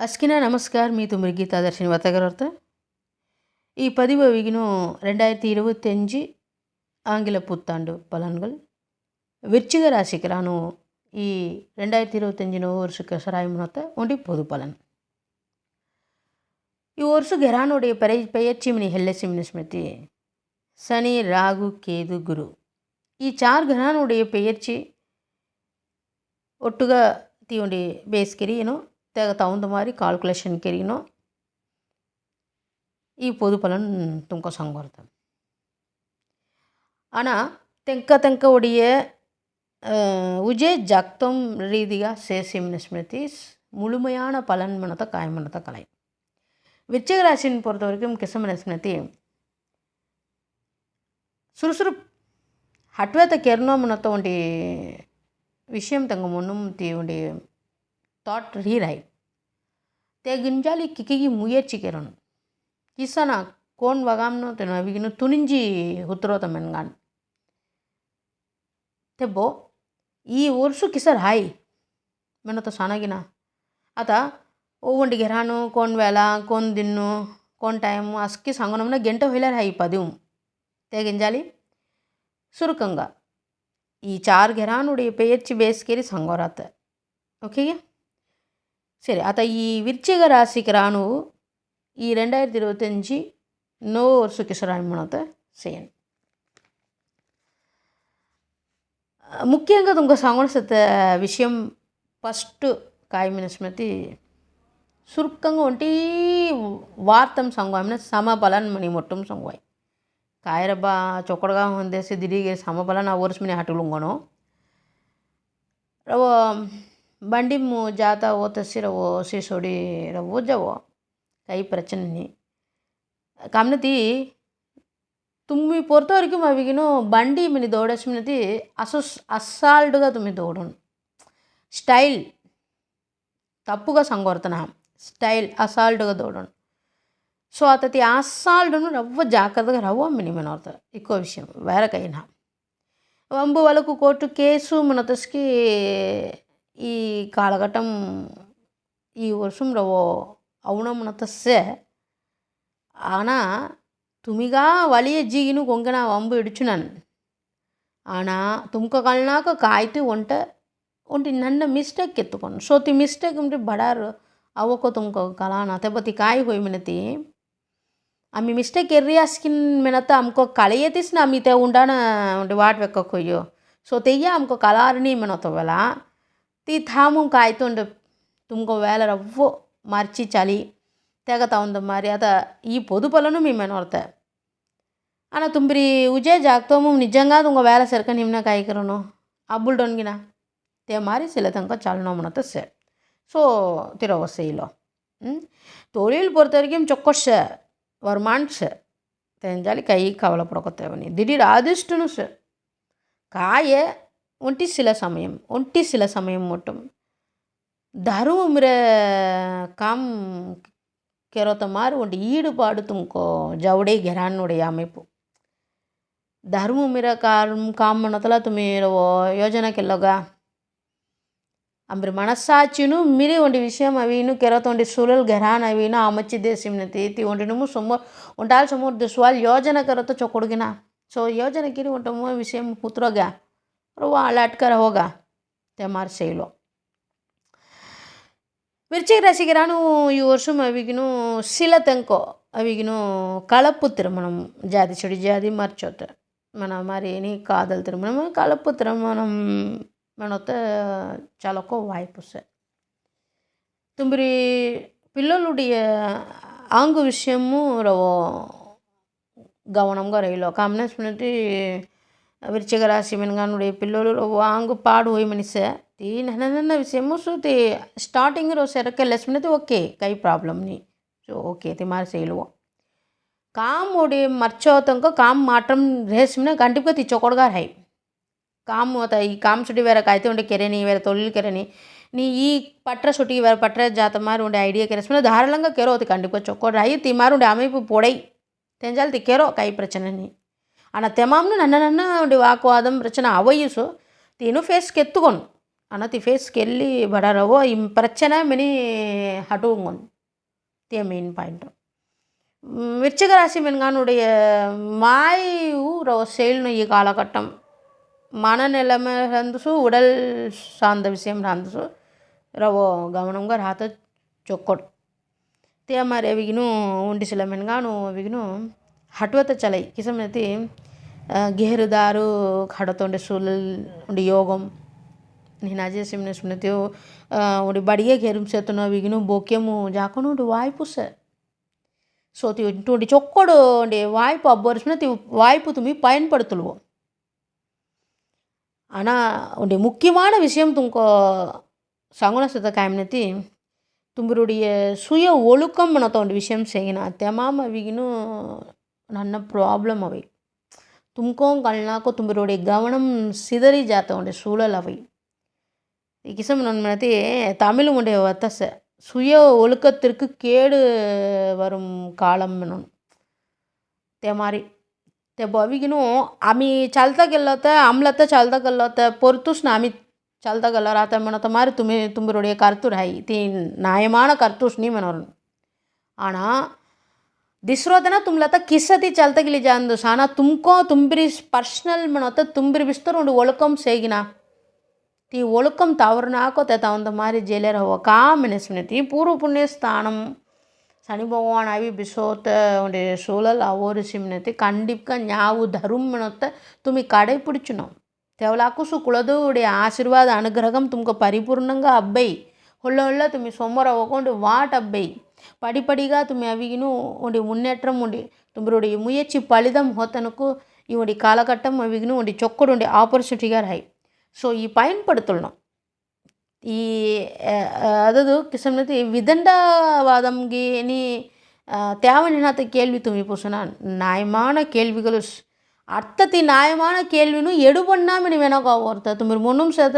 అస్కినా నమస్కార్ మీ తుమ్మిరి గీతాదర్శిని వతగరత ఈ பதிவு விகினும் ரெண்டாயிரத்தி இருபத்தஞ்சு ஆங்கில புத்தாண்டு ಫಲಾನುಗಳು ವಿಶ್ಚಿಕ ರಾಶಿಕರಾನು ಈ ரெண்டாயிரத்தி இருபத்தஞ்சு ನೋ ವರ್ಷಕ್ಕೆ ಸರಾಯಿ ಮುನತ್ತ ಒಂಡಿ ಪೊದು ಫಲನ್ ಈ ವರ್ಷ ಗೆರಾನುடைய பெய பெயர்ச்சிமினி ஹெல்லசிமினி ஸ்மிருதி சனி ராகு கேது గురు ఈ చార్ గ్రహానుடைய పెయర్చి ఒట్టుగా తీయండి బేస్కిరి ఏను ತೆಗ ತಗೊಂಡ ಮಾರಿ ಕಾಲ್ಕುಲೇಷನ್ ಕೆರಿನೋ ಈ பொது பலன் தும்க சங்கோர்த்தம் ஆனால் தெங்க தெங்க உடைய உஜே ஜக்தம் ரீதியாக சேசிம்னு ஸ்மிருதி முழுமையான பலன் மனத்தை காயமனத்தை கலை விருச்சிக ராசின்னு பொறுத்த வரைக்கும் கிசமன ஸ்மிருதி சுறுசுறுப்பு ಹಟ್ವೇತ ಕೆರ್ನೋ ಮುನತ್ತ ಒಂಟಿ ವಿಷಯಂ ತಂಗ ಮುನ್ನುಂ ತಿ ಒಂಟಿ ತೆಗಿಂಜಾಲಿ ಕಿಕಿಗಿ ಮುಯೆಚ್ಚಿಕೆರನು ಕಿಸನ ಕೋನ್ ವಗಾಮ್ನೋ ತೆನ ವಿಗಿನ ತುನಿಂಜಿ ಹುತ್ತರೋತ ಮೆನ್ಗಾನ್ ತೆಬ್ಬೋ ಈ ವರ್ಷು ಕಿಸರ್ ಹಾಯ್ ಮೆನತ ಸಣಗಿನ ಆತ ಒವ್ವಂಡಿಗೆ ರಾನು ಕೋನ್ ವೇಲ ಕೋನ್ ದಿನ್ನು ಕೋನ್ ಟೈಮು ಅಸ್ಕಿ ಸಂಗನಮ್ನ ಗೆಂಟ ಹೊಯ್ಲಾರ ಹಾಯಿ ಪದಿವು ತೆಗಿಂಜಾಲಿ ಸುರುಕಂಗ ಈ ಚಾರ್ ಗೆರಾನುಡಿ ಪೇಯಚ್ಚಿ ಬೇಸ್ಕೇರಿ ಸಂಗೋರಾತ ಓಕೆಗೆ సరే అత ఈ విర్చిగ రాశికి రాను ఈ రెండాయిరത്തി இருபத்தஞ்சி நோ ஒரு சுக்கிசராயமனத்தை செய்யணும் ముఖ్యంగా దొంగ సంగుణసత విషయం ఫస్ట్ కాయమిన స్మృతి சுருக்கங்க ஒன்ட்டி వార్తం సంగమైన సమబలన్ మని మొట్టం సంగవాయి కాయరబ్బా చొక్కడగా ఉందేసి దిడిగి సమబలన్ ఆ ఓరస్మిని హటులుంగను ಬಂಡಿಮ್ಮು ಜಾತ ಓತಸ್ಸಿರವೋ ಸಿಸೊಡಿರವೋ ಜವೋ కై ప్రచన్ని. ಕಮ್ನತಿ తుమ్మి పొరతవరకు మా బిగిను బండి మిని దోడసినది అసస్ అస్సాల్డ్గా తుమ్మి దోడును. స్టైల్ తప్పుగా సంగొరతన. స్టైల్ అసాల్డ్గా దోడను. సో అతని అస్సాల్డ్ను రవ్వ జాగ్రత్తగా రవ్వ మిని వర్త ఎక్కువ విషయం. వేరకైనా. వంబు వాళ్ళకు కోర్టు కేసు మనతస్కి ఈ కాలఘట్టం ఈ వర్షంలో అవునమునతస్య ஆனால் துமிகா வலிய ஜீகினு கொங்க நான் வம்பு இடிச்சு நான் ஆனால் ತುಮಕ ಕಲ್ನಾಕ ಕಾಯ್ತು ಒಂಟ ಒಂಟಿ ನನ್ನ ಮಿಸ್ಟೇಕ್ ಎತ್ತುಕೊಂಡು ಸೋತಿ ಮಿಸ್ಟೇಕ್ ಉಂಟು ಬಡಾರು ಅವಕೋ ತುಮಕ ಕಲಾನ ತೆಬತಿ ಕಾಯಿ ಹೋಯ್ ಮಿನತಿ ಆಮಿ ಮಿಸ್ಟೇಕ್ ಎರ್ರಿ ಆಸ್ಕಿನ್ ಮಿನತ ಅಮ್ಕೋ ಕಳೆಯತಿಸ್ ನಾ ಮಿ ತೆ ಉಂಡಾನ ವಾಟ್ ವೆಕ್ಕ ಕೊಯ್ಯೋ ಸೊ ತೆಯ್ಯ ಅಮ್ಕೋ ಕಲಾರಣಿ ಮಿನತವಲ್ಲ ती ಕಾಯ್ತುಂಡು తుమ్కో వేళ రవ్వో మర్చి చలి తెగతా ఉంది మరి అత ఈ పొదుపలను మేమేనోడతా అన్న తుంబిరి ఉజే జాగ్తోము నిజంగా తుంగ వేళ సెరక నిమ్న కాయకరను అబ్బుల్ డొన్గిన తే మారి సిలతంక చలనోమనత సే ஸோ திரவசையிலோ தொழில் பொறுத்த வரைக்கும் சொக்கோஷ வருமான்ஷ தெரிஞ்சாலும் கை கவலைப்படக்க தேவனி திடீர் அதிர்ஷ்டனு காய ஒன்ட்டி சில சமயம் ஒன்ட்டி சில சமயம் மட்டும் ధర్మమిర காம் கெரோத்தமார் ஒன்று ஈடுபாடு துங்கோ ஜவுடே கெரானுடைய அமைப்பு ధర్మమిర காம் காம் மனத்தில் துமிரவோ யோஜனக்கில்லோகா ಅಂಬ್ರಿ ಮನಸ್ಸಾಚಿನು ಮಿರಿ ಒಂದು ವಿಷಯ ಅವಿನು ಕೆರತೊಂಡಿ ಸುಲಲ್ ಘರಾನ್ ಅವಿನು ಆಮಚ್ಚಿದ್ದೆ ಸಿಮ್ನತಿ ತಿ ಒಂಡಿನುಮು ಸೊಮ್ಮ ಒಂಟಾಲ್ ಸೊಮ್ಮ ದಿಸ್ವಾಲ್ ಯೋಜನೆ ಕರತ ಚೊಕೊಡುಗಿನ ಸೊ ಯೋಜನೆ ಕಿರಿ ಒಂಟಮ್ಮ ವಿಷಯ ಕೂತ್ರೋಗ और वो लटकर होगा તમારા શૈલો விருச்சிக ராசிகரானும் ఈ వర్షం అవిగిను శిలతంకో అవిగిను కలపు తిరుమణం జాతి చెడు జాతి మర్చోత. మన మరేని కాదల తిరుమణం కలపు తిరుమణం మనతో చలకో వాయిపు సార్ తుమ్మిరి పిల్లలుడియ ఆంగు విషయము రవో గవనంగా రైలో. కామనేసి விருச்சிகராசி மின்கானுடைய పిల్లలు వాంగు పాడు మనిష ఈ నన్న నన్న విషయము సో తే స్టార్టింగ్ రో సెరక లెస్ మినిట్ ఓకే కై ప్రాబ్లం ని. సో ఓకే తే మార్ సేలువ కామ్ ఒడే మర్చోతంక కామ్ మాత్రం రేస్మిన గంటిపక తిచ్చోకొడగా హై కాము హోత ఈ కామ్ చుట్టి వేరే కాయితే ఉండే కెరేని వేరే తొలిలు కెరేని నీ ఈ పట్ర సుటికి వేరే పట్ర జాతమారు ఉండే ఐడియా కెరేస్మిన ధారాళంగా కెరో అవుతుంది కండిపక చొక్కోడు రాయి తిమారు ఉండే ఆమె ఇప్పుడు పొడై. తెంజాలి తిక్కేరో కై ప్రచనని. ஆனால் అన్న తెమాంను నన్న నన్న వాగ్వాదం రచన అవయుసు తీను ఫేస్కి ఎత్తుకోను అన్న తీ ఫేస్కి వెళ్ళి இம் பிரச்சனை மினி హటువుంగొను தே மெயின் பாயிண்ட்டும் விருச்சிகராசி மென்கானுடைய மாயூற செயல்னு ஈ காலகட்டம் மனநிலைமை இருந்துச்சு உடல் சார்ந்த விஷயம் இருந்துச்சு ரவோ கவனங்க ராத்த சொக்கொட் தே மாதிரி விகினும் உண்டு சில மென்கானும் விகினும் ಹಟ್ವತ ಚಲೈ ಕಿಸಮತಿ ಗೆಹರುದಾರು ಖಡತೊಂಡೆ ಸುಲ್ ಉಂಡಿ ಯೋಗಂ ನಿನಾಜೆ ಸಿಮ್ನೆ ಸುಮ್ನೆತ್ಯೋ ಉಂಡಿ ಬಡಿಗೆ ಗೆರುಮ್ ಸೇತುನು ಅವಿಗಿನೂ ಬೋಕ್ಯಮು ಜಾಕೊಂಡು ಉಂಡಿ ವಾಯ್ಪುಸ ಸೋತಿ ಉಂಟು ಚೊಕ್ಕೊಡು ಉಂಡಿ ವಾಯ್ಪು ಅಬ್ಬರಿಸ್ಮಿನ வாய்ப்பு துமி பயன்படுத்துலுவோம் ஆனால் உடைய முக்கியமான விஷயம் துங்கோ சங்குண சித்த காயம்னத்தி தும்பருடைய சுய ஒழுக்கம் ಅನ್ನೋ ಒಂದು ವಿಷಯ ಸೇಗಿನ ತೆಮಾಮ ಅವಿಗಿನೂ ನನ್ನ ಪ್ರಾಬ್ಲಮ್ ಅವೆ ತುಮ್ಕೊಂಗೆ ಕಳ್ನಾಕೋ ತುಂಬಿರೋಡಿ ಗಮನಂ ಸಿದರಿ ಜಾತ ಉಂಡೆ ಸೂಳಲ್ ಅವೆ ಈ ಕಿಸಮ್ ನನ್ನ மனதே தமிழ் உடைய வத்தச சுய ஒழுக்கத்திற்கு கேடு வரும் காலம் તે મારી ते बॉबीगिनू आम्ही चालता गेलो तर आमला तर चालता गेलो तर परतूच ना आम्ही चालता गेलो आता म्हणत मारे तुम्ही तुम्ही रोडे कारतूर आहे ती नायमान कारतूस नी म्हणून आणा ದಿಸ್ರೋದನ ತುಂಬ್ಲತ್ತ ಕಿಸತಿ ಚಲ್ತಗಿಲಿ ಜಾಂದು ಸಾನ ತುಮ್ಕೋ ತುಂಬಿರಿ ಪರ್ಸ್ನಲ್ ಮನತ್ತ ತುಂಬಿರಿ ಬಿಸ್ತರ್ ಉಂಡು ಒಳಕೊಂ ಸೇಗಿನ. ತೀ ಒಳಕೊಂ ತಾವ್ರನ್ನ ಹಾಕೋತೈತ ಅವಂದ ಮಾರಿ ಜೇಲೇರ ಹೋವ ಕಾಮಿನಿಸ್ಮಿನಿ ತೀ ಪೂರ್ವ ಪುಣ್ಯ ಸ್ಥಾನಂ. சனி பகவான் ஆவி பிசோத்த உடைய சூழல் அவ்வொரு சிம்னத்தை கண்டிப்பாக ஞாபகம் தருமணத்தை துமி கடைப்பிடிச்சினோம் தேவலாக்கு சுக்குளது உடைய ஆசீர்வாத அனுகிரகம் துமக்கு பரிபூர்ணங்க அப்பை உள்ள உள்ள துமி சொம்மர ஒக்கொண்டு வாட் அப்பை పడిపడిగా తుమ్మి అవిగిను ఉండి మున్నేట్రం ఉండి తుమ్మిరుడి ముయచ్చి ఫలితం హోతనుకు இவனுடைய காலகட்டம் அவிகினும் உடைய சொக்கடுடைய ஆப்பர்ச்சுனிட்டியாக ஹை ஸோ ಈ பயன்படுத்தணும் ಈ ಅದದು ಕಿಸಮ್ನತಿ ವಿದಂಡವಾದಂಗೆ ನೀ ತ್ಯಾವಣಿನಾಥ ಕೇಳ್ವಿ ತುಂಬಿ ಪುರುಷನ ನ್ಯಾಯಮಾನ ಕೇಳ್ವಿಗಳು ಅರ್ಥತಿ ನ್ಯಾಯಮಾನ ಕೇಳ್ವಿನು ಎಡು ಬಣ್ಣಾಮಿ ನೀವೇನೋ ವರ್ತ ತುಮ್ರಿ ಮೊನ್ನುಮ್ ಸೇತ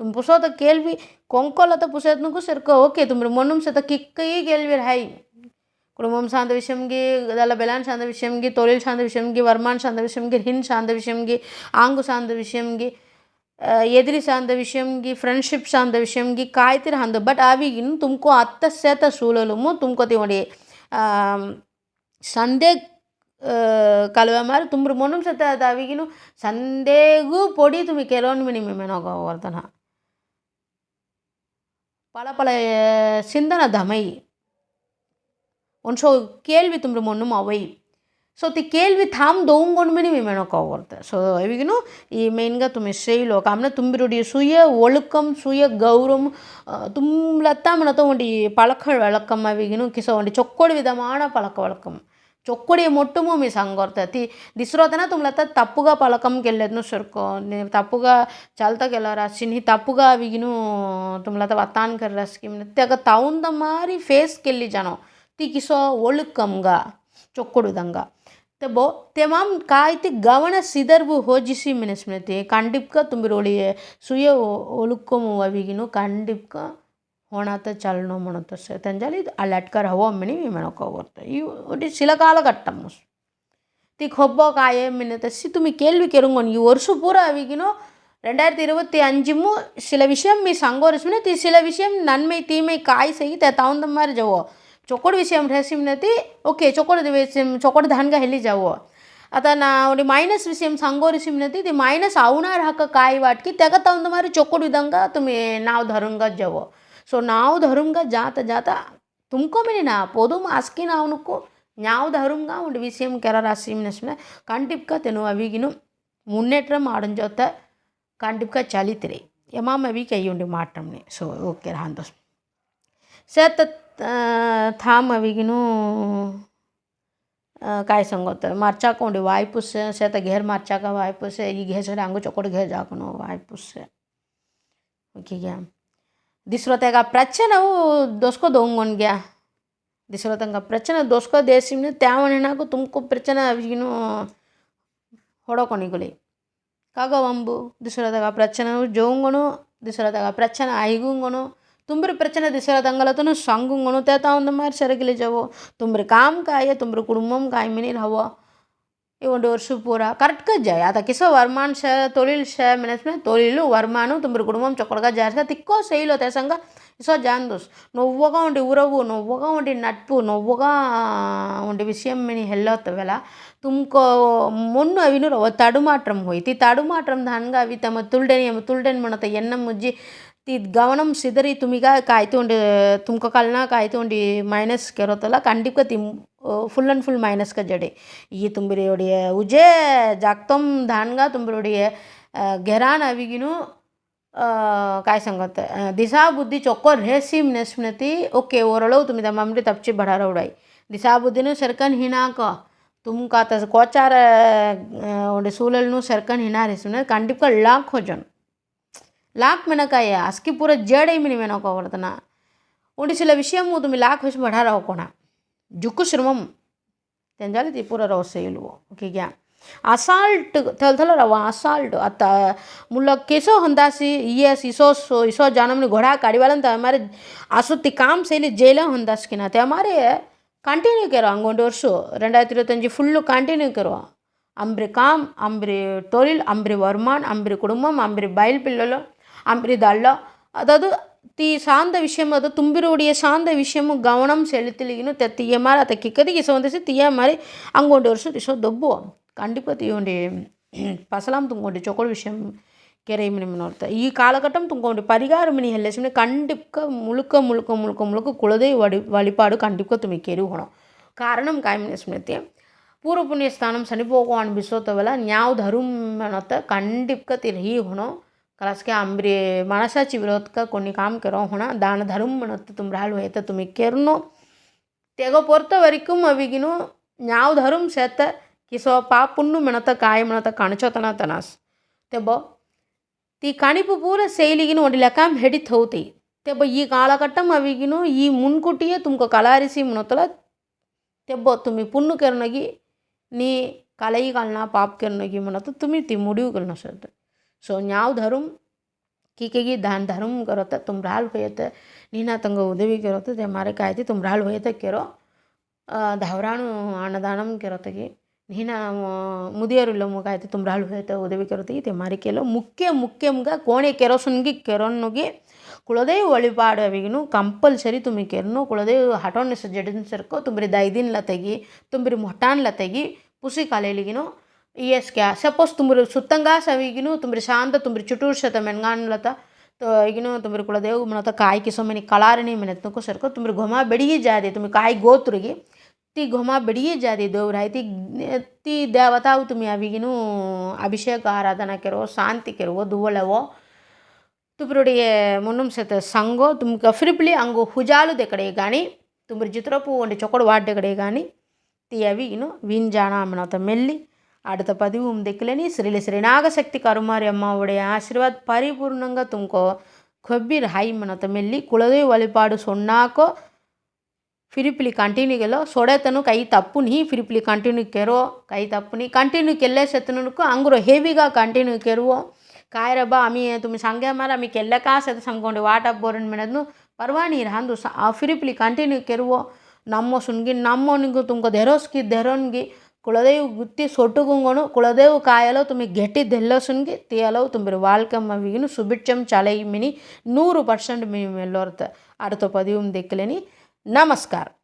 ತುಮ್ ಪುಸೋತ ಕೇಳ್ವಿ ಕೊಂಕೊಲತ ಪುಸೇತ್ನಗೂ ಸೇರ್ಕೋ ಓಕೆ ತುಮ್ರಿ ಮೊನ್ನುಮ್ ಸೇತ ಕಿಕ್ಕಯಿ ಕೇಳ್ವಿರ್ ಹೈ కుటుంబం శాంత విషయంకి దళ బెలాన్ శాంత విషయంకి తొలిల్ శాంత విషయంకి వర్మాన్ శాంత విషయంకి హిన్ శాంత విషయంకి ఆంగు శాంత విషయంకి ಎದುರಿ ಸಾಂದ ವಿಷಯಂಗೆ ಫ್ರೆಂಡ್ಶಿಪ್ ಸಾಂದ ವಿಷಯಂಗೆ ಕಾಯ್ತಿರ ಹಂದು ಬಟ್ ಅವಿಗಿನ ತುಮಕೋ ಅತ್ತ ಸೇತ ಸೂಳಲುಮು ತುಮಕೋತಿ ನೋಡಿ ಸಂದೇ ಕಲುವೆ ತುಂಬ್ರಿ ಮೊನ್ನೊಂದು ಸತ ಅದಾವಿಗಿನೂ ಸಂದೇಗೂ ಪೊಡಿ ತುಂಬಿ ಕೆಲವೊಂದು ಮಿನಿ ಮೇನಾಗ ವರ್ತನ ಪಳ ಪಳ ಸಿಂಧನ ದಮೈ ಒಂದು ಸೊ ಕೇಳ್ವಿ ತುಂಬ್ರಿ ಮೊನ್ನು ಅವೈ ಸೊ ती ಕೇಳ್ವಿ थांब ದೋಂಗ್ ಗೊಂಡ್ ಮಿನಿ ಮೇನಕ ವರ್ತ ಸೊ ಇವಿಗಿನು ಈ ಮೇನ್ಗ ತುಮಿ ಶ್ರೇಯು ಕಾಮನ ತುಂಬಿರುಡಿ ಸುಯ ಒಳುಕಂ ಸುಯ ಗೌರವಂ ತುಂಬಲತ್ತ ಮನತ ಒಂಡಿ ಪಳಕ வழக்கம் ಅವಿಗಿನು ಕಿಸ ಒಂಡಿ ಚೊಕ್ಕೋಡಿ ವಿಧಮಾನ ಪಳಕ வழக்கம் చొక్కుడి મોટું మీ સાંગોર હતી దిశ్రోతన తుమ్లత తప్పుగా పలకం గెల్లెద్ను సొర్కో. నేను తప్పుగా చల్త గెలరా సిని తప్పుగా విగిను తుమ్లత వత్తాన్ కర్రా తెగ తౌంద మారి ఫేస్ కెళ్ళి జనం. తికిసో ఒళుకంగా చొక్కుడుదంగా. ತೆಬೋ ತೆಮಾಮ್ ಕಾಯ್ತಿ ಗಮನ ಸಿದರ್ಬು ಹೋಜಿಸಿ ಮಿನಸ್ಮಿನತಿ కండిప్గా తుమ్మిరోళి సుయ ఒలుక్కము అవిగిను. కండిప్గా ಒಣತ ಚಲನೋ ಮೊಣತ ತಂಜಾಲಿ ಅಲ್ಲಟ್ಕರ್ ಹವ ಮಿನಿ ವಿಮೆಣಕ ಬರ್ತ ಈ ಒಟ್ಟು ಶಿಲಕಾಲ ಕಟ್ಟಮ್ಮಸ್ தி கொப்போ காய மின்னத்தசி துமி கேள்வி கேளுங்கோன் ఈ వర్షు పూర అవిగినో ரெண்டாயிரத்தி இருபத்தி அஞ்சுமு சில விஷயம் మీ సంగోరిసుని తి சில விஷயம் నన్మై తీమై కాయ సహి తే తౌంద మార్ జవో చొకొడు విషయం రహస్యం నతి ఓకే చొకొడు విషయం చొకొడు ధన్గా హెల్లి జవో आता ना उडी मायनस विषयम सांगोरिसिम नती ते मायनस आवणार हक्क काय वाटकी त्याका तौंद मारी चोकोड विदंगा तुम्ही नाव धरून गज जवं सो नाव धरूंगा जाता जाता तुमको भी ना पोदो ಮಾಸ್ಕಿ ನಾವನಕ್ಕೂ ஞாவு தருங்க உண்டு விஷயம் கெரர் அசிமினஸ்னு கண்டிப்பாக தெனும் அவிகினும் முன்னேற்றம் அடைஞ்சோத்த கண்டிப்பாக சலித்திரை எமாம் அவி கையுண்டு மாற்றம்னு ஸோ ஓகே ராந்தோஸ் சேத்த தாம் அவிகினும் काय सांगत मार्चाकोंडी वायपूस से तो घेर मार्चा का वायपूस ये घेर से आंगू चकोट घेर जाकनो वायपूस से ओके गया ದಿಸ್ರೋತೆಗ ಪ್ರಚೆ ನಾವು ದೋಸ್ಕೋದು ಹಂಗೊಂಡ್ಯ ದಿಸ್ರೋತಂಗ ಪ್ರಚನೆ ದೋಸ್ಕೋ ದೇಸಿಮ್ನು ತ್ಯಾವಣ್ಣನಾಗು ತುಮಕು ಪ್ರಚನೆ ಅವಗಿನು ಹೊಡೋಕೊಣಿಗುಲಿ ಕಾಗ ಒಂಬು ದಿಸ್ರೋದಾಗ ಪ್ರಚನೆ ಜೋಂಗಣು ದಿಸ್ರೋದಾಗ ಪ್ರಚನೆ ಐಗುಂಗಣು ತುಂಬ್ರ ಪ್ರಚನೆ ದಿಸ್ರೋದಂಗಲತನು ಸಂಗುಂಗಣು ತೇತ ಒಂದು ಮಾರಿ ಸರಗಿಲಿ ಜವು ತುಂಬ್ರ ಕಾಮ್ ಕಾಯ ತುಂಬ್ರ ಕುಡುಂಬಂ ಕಾಯಿ ಮಿನಿರ್ ಹವ இவண்டு ஒரு பூரா கரெக்டாக ஜாய் அதக்கிசோ வருಮಾನ ಶ ತೊಳಿಲ್ ಶ ಮೆಣಸಿನ ತೊಳಿಲು ವರ್ಮಾನು ತುಂಬ್ರ ಕುಟುಂಬం చొక్కలుగా జారిగా తిక్కో శైలో తెసంగా ఇసో జాందోస్ నువ్వుగా ఉండి ఉరవు నువ్వుగా ఉండి నట్పు నువ్వుగా ఉండి విషయం మిని హెల్లొత్తవెల తుమ్కో మొన్ను అవిను తడుమాట్రం ಹೋಯ್ತಿ ತಡುಮಾಟ್ರಂ ದಾನ್ಗ ಅವಿ ತಮ್ಮ ತುಳ್ಡೆನಿ ತುಳ್ಡೆನ್ ಮಣತ ಎನ್ನ ಮುಜ್ಜಿ ತಿ ಗಮನಂ ಸಿದರಿ ತುಮಿಗ ಕಾಯ್ತು ಉಂಡಿ ತುಮ್ಕೊ ಕಲ್ನ ಕಾಯ್ತು ಉಂಡಿ ಮೈನಸ್ ಕೆರೋತಲ್ಲ ಖಂಡಿತ ತಿಂ ஃபுல் அண்ட் ஃபுல் மைனஸ் க ஜடே ஈ தும்பிரையுடைய உஜே ஜாக்தம் தான்கா தும்பிரையுடைய கெரான் அவிகினும் काय सांगत दिसा बुद्धी चोकोर हे सिम नेस्मती ओके ओरळव तुम्ही दमामडी तपची भडार उडाई दिसा बुद्धीनं सरकन हिणाक तुमका तस कोचार ओंडे सूलल न्हू सरकन हिणार हे सुन कांडिपका लाख खोजन लाख मेनकाय आस्की पुरा जड मिनी मेनक वर्तना ओंडे सिला विषय मू तुम्ही लाख खोश भडार कोणा ಜುಕ್ಕುಸುರುಮಂ ತ್ರಿಪುರ ರವ ಸೇಲ್ವೋ ಓಕೆಗ್ಯಾ ಅಸಾಲ್ಟ್ ಥಲ್ಥಲ ರವ ಅಸಾಲ್ಟ್ ಅತ್ತ ಮುಲ್ಲ ಕೇಸೋ ಹೊಂದಾಸಿ ಇಯಸ್ ಇಸೋ ಇಸೋ ಜಾನಮ್ನಿ ಘೋಡಾ ಕಾಡಿವಾಲಂತ ಅಮಾರೆ ಅಸುತ್ತಿ ಕಾಮ್ ಸೇಲಿ ಜೈಲ ಹೊಂದಾಸ್ಕಿನಾತೆ ಅಮಾರೆ కంటిన్యూ కరో అంగొండు వర్షం ரெண்டாயிரத்தி இருபத்தஞ்சி ஃபுல்லு கண்டினியூ கரோ అంబ్రి కామ్ అంబ్రి తొలిల్ అంబ్రి వర్మాన్ అంబ్రి కుటుంబం అంబ్రి బయలు పిల్లలు అంబ్రి దళ్ళ అదాదు ತಿ ಶಾಂತ ವಿಷಯಮದು ತುಂಬಿರುವುಡಿಯ ಶಾಂತ ವಿಷಯಮು ಗಮನಂ ಸೆಳುತ್ತಲಿಗಿನ ತೀಯ ಮಾರಿ ಅತ ಕಿಕ್ಕದಿ ಕಿಸ வந்து தீயா மாதிரி அங்கொண்டு வருஷம் திசோ தொப்போ கண்டிப்பாக தீயோண்டி பசலாம் ತುಂಗೊಂಡು ಚೊಕೊಳ ವಿಷಯ ಕೆರೆಮಿನಿ ನೋಡ್ತಾ ಈ ಕಾಲಘಟ್ಟಂ ತುಂಗೊಂಡು ಪರಿಗಾರ ಮಿನಿ ಹೆಲ್ಲೆಸಿಮಿನಿ ಕಂಡಿಪ್ಕ ಮುಳುಕ ಮುಳುಕ ಮುಳುಕ ಮುಳುಕ ಕುಲದೈವ ವಡಿ வழிபாடு கண்டிப்பாக துமி கெருகணும் காரணம் காயமினி ஸ்மிருத்தியம் ಪೂರ್ವ ಪುಣ್ಯಸ್ಥಾನಂ ಸನಿ ಭಗವಾನ್ ಬಿಸೋತವಲ್ಲ ನ್ಯಾವ ಧರುಮ್ ಅನ್ನತ್ತ ಖಂಡಿಪ್ಕ ತಿರ್ಹಿ ಹೊಣೋ ಕಲಸ್ಗೆ ಅಂಬ್ರಿ ಮನಸಾಚಿ ವಿರೋಧಕ್ಕೆ ಕೊನೆ ಕಾಮ್ ಕರೋ ಹೊಣ ದಾನ ಧರ್ಮನತ್ತು ತುಂಬ್ರಾಲ್ ಹೋಯ್ತ ತುಮಿ ಕೆರ್ನು ತೆಗೋ ಪೊರ್ತ ವರೆಗೂ ಅವಿಗಿನು ಯಾವ ಧರ್ಮ ಸೆತ್ತ ಕಿಸೋ ಪಾಪುಣ್ಣು ಮಿಣತ ಕಾಯಿ ಮಿಣತ ಕಣಚೋತನ ತನಸ್ ತೆಬ್ಬ ती ಕಾಣಿಪು ಪೂರ ಶೈಲಿಗಿನ ಒಂದು ಲೆಕಾಮ್ ಹಿಡಿತು ಹೋತಿ ತೆಬ್ಬ ಈ ಕಾಲಘಟ್ಟಂ ಅವಿಗಿನು ಈ ಮುನ್ಕುಟಿಯೇ ತುಮಕ ಕಲಾರಿಸಿ ಮುನತಲ ತೆಬ್ಬ ತುಮಿ ಪುಣ್ಣು ಕೆರ್ನಗಿ ನೀ ಕಲೈಗಳನ್ನ ಪಾಪ ಕೆರ್ನಗಿ ಮುನತ ತುಮಿ ತಿ ಮುಡಿವುಗಳನ್ನ ಸರ್ ન્યાવધરું કીકેગી દાન ધર્મ કરત તુમરાલ હોયત ನೀನಾ ತಂಗ ಉದವಿ ಕೆರೊತ್ತು ದೇ ಮಾರೆ ಕಾಯ್ತಿ ತುಮ್ರಾಳ್ ಹೋಯ್ತ ಕೆರೋ ಧಾವರಾಣು ಅನ್ನದಾನಂ ಕೆರೊತ್ತಗಿ ನೀನ ಮುದಿಯರುಲ್ಲ ಮುಗಾಯ್ತಿ ತುಮ್ರಾಳ್ ಹೋಯ್ತ ಉದವಿ ಕೆರೊತ್ತಗಿ ದೇ ಮಾರಿ ಕೇಳೋ ಮುಖ್ಯ ಮುಖ್ಯಂಗ ಕೋಣೆ ಕೆರೋಸನ್ಗಿ ಕೆರೊನ್ನುಗಿ ಕುಳದೇ ಒಳಿಪಾಡು ಅವಿಗಿನು ಕಂಪಲ್ಸರಿ ತುಮಿ ಕೆರ್ನು ಕುಳದೇ ಹಟೋನ್ ಸಜ್ಜಡಿನ ಸರ್ಕೋ ತುಂಬ್ರಿ ದೈದಿನ್ಲ ತೆಗಿ ತುಂಬ್ರಿ ಮೊಟ್ಟಾನ್ಲ ತೆಗಿ ಪುಸಿ ಕಾಲೇಲಿಗಿನೂ ಇಯಸ್ ಕ್ಯಾ ಸಪೋಸ್ ತುಂಬ್ರಿ ಸುತ್ತಂಗ ಸವಿಗಿನು ತುಂಬ್ರಿ ಶಾಂತ ತುಂಬ್ರಿ ಚುಟೂರ್ಶತ ಮೆನ್ಗಾನ್ಲತ तो ಈಗಿನ ತುಂಬ್ರಿ ಕುಳದೇವ್ ಮನತ ಕಾಯಿ ಕಿಸೋ ಮನಿ ಕಳಾರಣಿ ಮೆನೆತ್ನಕು ಸರ್ಕೋ ತುಂಬ್ರಿ घोमा ಬೆಡಿಗಿ ಜಾದೆ तुम्ही काय गोत्रुगी ती घोमा ಬೆಡಿಗಿ ಜಾದೆ ದೇವ್ರಾಯ್ ती ती ದೇವತಾವು तुम्ही ಅವಿಗಿನು ಅಭಿಷೇಕ ಆರಾಧನಾ ಕೆರೋ ಶಾಂತಿ ಕೆರೋ ದುವಳವೋ ತುಬ್ರುಡಿಯ ಮುನ್ನುಂ ಸತ ಸಂಗೋ ತುಮ್ಕ ಫ್ರಿಪ್ಲಿ ಅಂಗು ಹುಜಾಲು ದೆಕಡೆ ಗಾಣಿ ತುಮ್ರಿ ಚಿತ್ರಪು ಒಂಡಿ ಚೊಕೊಡು ವಾಡ್ಡೆ ಗಾಣಿ ती ಅವಿಗಿನು ವಿಂಜಾಣ ಮನತ ಮೆಲ್ಲಿ அடுత பதிవు దిక్కులని శ్రీల శ్రీనాగశక్తి కరుమారి అమ్మవుடைய ఆశీర్వాద్ పరిపూర్ణంగా తుమ్కో కొబ్బిర్ హై మనతో మెల్లి కులదేవి వలిపాడు సొన్నాకో ఫిరిపిలి కంటిన్యూగలో సొడేతను కై తప్పుని ఫిరిపిలి కంటిన్యూ కెరో కై తప్పుని కంటిన్యూ కెళ్ళేసెత్తనుకు అంగురో హెవీగా కంటిన్యూ కెరువో ಕಾಯರಬ್ಬ ಅಮಿ ತುಮಿ ಸಂಗೆ ಮಾರ ಅಮಿ ಕೆಲ್ಲ ಕಾಸದ ಸಂಕೊಂಡು ವಾಟ ಬೋರನ್ ಮೇಡದ್ನು ಪರ್ವಾಣಿ ಅಂದು ಫಿರಿಪ್ಲಿ ಕಂಟಿನ್ಯೂ ಕೆರುವೋ ನಮ್ಮೋ ಸುನ್ಗಿ ನಮ್ಮೋನಿಗೂ ತುಂಬ್ಕೋ ದೆರೋಸ್ಗಿ ದೆರೋನ್ಗಿ కులదేవి గుత్తి సొట్టుకుంగను కులదేవు కాయలో తుమ్మి గట్టి దెల్లసున్గి తీయలో ತುಂಬಿರು వాల్కమ్మ ವಿಗಿನು ಸುಭಿಕ್ಷಂ ಚಲೈ ಮಿನಿ నూరు పర్సెంట్ మేము ಮೆಲ್ಲೋರ್ತ ಅರ್ಥ ಪದಿಯುಂ ದಿಕ್ಕಲೇನಿ నమస్కారం